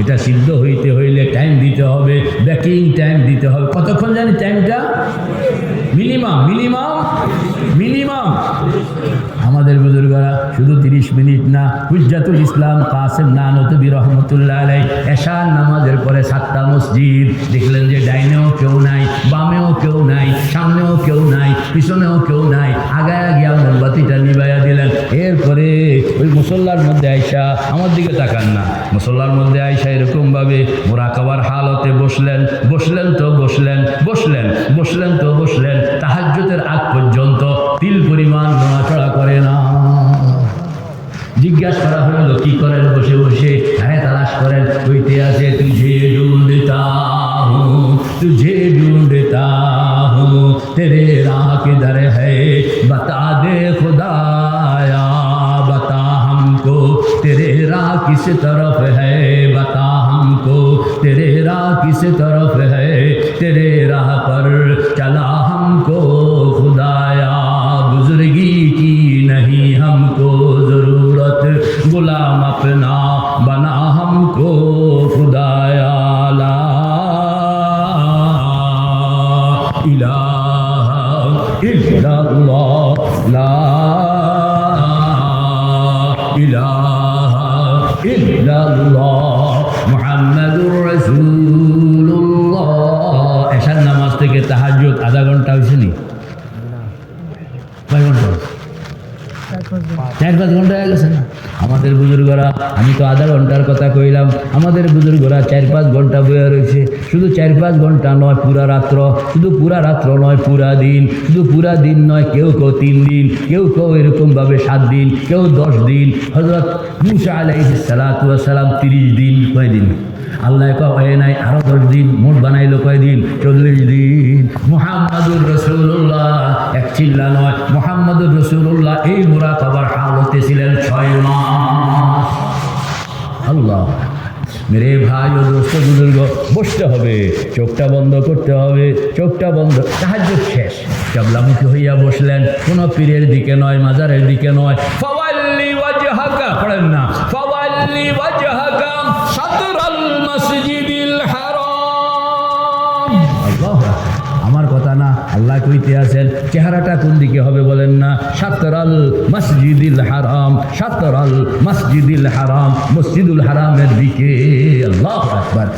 এটা সিদ্ধ হইতে হইলে টাইম দিতে হবে বেকিং টাইম দিতে হবে। কতক্ষণ জানি টাইমটা মিনিমাম মিনিমাম মিনিমাম আমাদের বুজুর্গরা শুধু তিরিশ মিনিট না, হুজ্জাতুল ইসলাম কাসেম নানতবি রহমতুল্লাহ আলাই এশার নামাজের পরে সাতটা মসজিদ, দেখলেন যে ডাইনেও কেউ নাই, বামেও কেউ নাই, সামনেও কেউ নাই, পিছনেও কেউ নাই, আগায় গিয়া মোমবাতিটা নিবাইয়া দিলেন। এরপরে মুসল্লার মধ্যে আইসা আমার দিকে তাকান না। মুসল্লার মধ্যে আইসা এরকমভাবে মোরাকাবার হালতে বসলেন বসলেন তো বসলেন বসলেন বসলেন তো বসলেন তাহাজ্যতের আগ পর্যন্ত তিল পরিমাণ নড়াচড়া করে না। জিজ্ঞাসা করা হলো, কি করেন? বসে বসে হ্যাঁ তালাশ করেন, কইতে আছে, তুঝে ঢুঁড়তা হুঁ تیرے راہ کس طرف ہے بتا ہم کو؟ تیرے راہ کس طرف ہے؟ تیرے راہ پر چلا ہم کو خدایا، بزرگی کی نہیں ہم کو ضرورت، غلام اپنا بنا ہم کو خدایا، لا الہ الا اللہ، لا الہ إلا الله. محمد চার পাঁচ ঘণ্টা হয়ে গেছে না? আমাদের বুজুর্গরা, আমি তো আধা ঘণ্টার কথা কইলাম, আমাদের বুজুর্গরা চার পাঁচ ঘণ্টা বয়ে রয়েছে শুধু চার পাঁচ ঘণ্টা নয়, পুরা রাত্র। শুধু পুরা রাত্র নয়, পুরা দিন। শুধু পুরা দিন নয়, কেউ কেউ তিন দিন, কেউ কেউ এরকমভাবে সাত দিন, কেউ দশ দিন। হজরত মুসা আলাইহিস সালাম তিরিশ দিন কয় দিন আল্লাহ কয় নাই, আরও দশ দিন মোট বানাইলো কয়দিন? চল্লিশ দিন। মোহাম্মদুর রসুল্লাহ এক চিল্লা নয়, মোহাম্মদুর রসুল্লাহ এই মোরা খাবার হালতে ছিলেন ছয় মাস। আল্লাহ, মেরে ভাই ও দোস্ত বুজুর্গ, বসতে হবে, চোখটা বন্ধ করতে হবে, চোখটা বন্ধ সাহায্য শেষ। চাবলামুখী হইয়া বসলেন, কোনো পীরের দিকে নয়, মাজারের দিকে নয় আল্লাহ কইতে আছেন, চেহারাটা কোন দিকে হবে বলেন না? সাতরাল মসজিদুল হারাম, সাতরাল মসজিদুল হারাম, মসজিদুল হারামের দিকে। আল্লাহ আকবার।